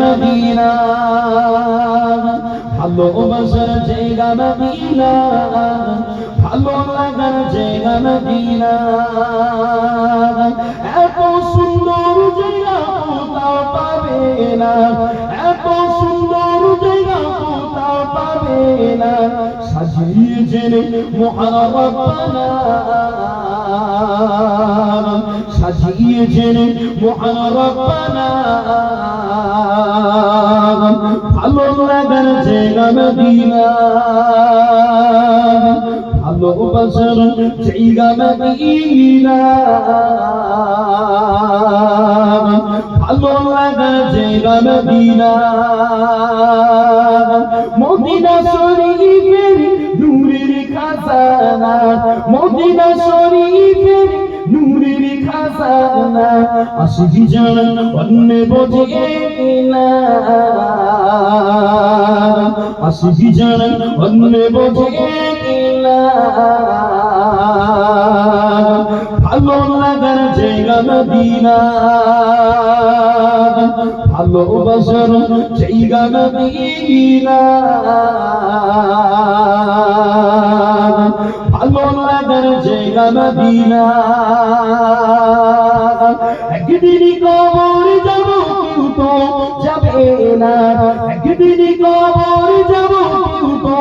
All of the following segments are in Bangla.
মদিনা ভালোবাসার জায়গা মদিনা ভালো লাগার জায়গা মদিনা এত সুন্দর জায়গা কোথাও পাবে না, এত সুন্দর জায়গা কোথাও পাবে না। সাজিয়েছেন মহারব্বানা সাজিয়েছেন মহারব্বানা ভালো লাগার জায়গা মদিনা। ভালোবাসার জায়গা মদিনা। ভালো লাগার জায়গা মদিনা। মদিনা শরীফের নূরের খাজানা। মদিনা শরীফের খাজানা আসি জান অন্য বোঝে না আসি জান অন্য বোঝে না ভালো লাগার জায়গা মদিনা। ভালোবাসার জায়গা মদিনা। জায়গা মদিনা একদিন কবর যাব কেউ তো যাবে না। কবর যাব তো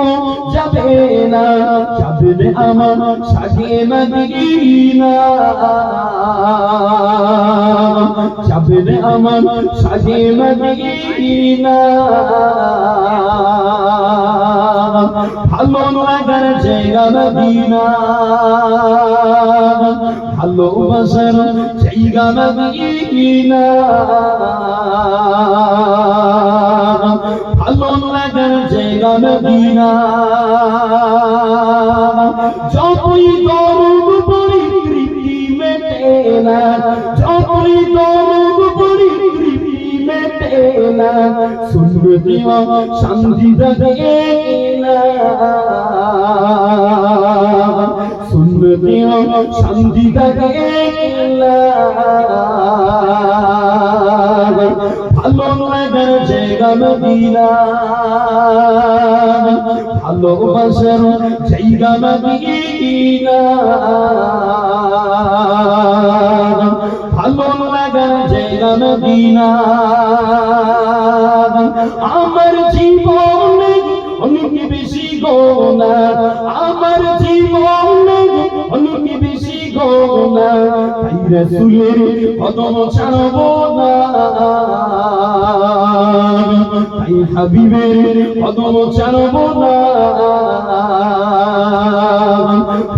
যাবে না, যাবে আমার সাজে মদিনা। যাবে আমার সাজে মদিনা। ভালো লাগার জায়গা মদিনা। ভালোবাসার জায়গা মদিনা। লাগার জায়গা মদিনা যতই দরুদ তৃপ্তি মেটে না, যতই দরুদ তৃপ্তি মেটে না দিও শান্তি থাকে না। শুনবে শান্তি থাকে না। ভালোবাসার জায়গা মদিনা ভালো লাগার জায়গা মদিনা আমার জীবনে অনেক বেশি গোনা। আমার জীবনে অনেক বেশি গোনা। তাই রসুলের কদম ছাড়বো না। হাবিবের কদম ছাড়বো না।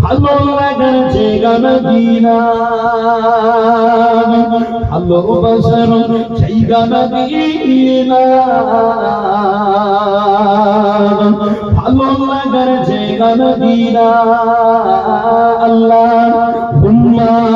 ভালো লাগার জায়গা মদিনা ভালোবাসার জায়গা মদিনা ভালো লাগার জায়গা মদিনা আল্লাহ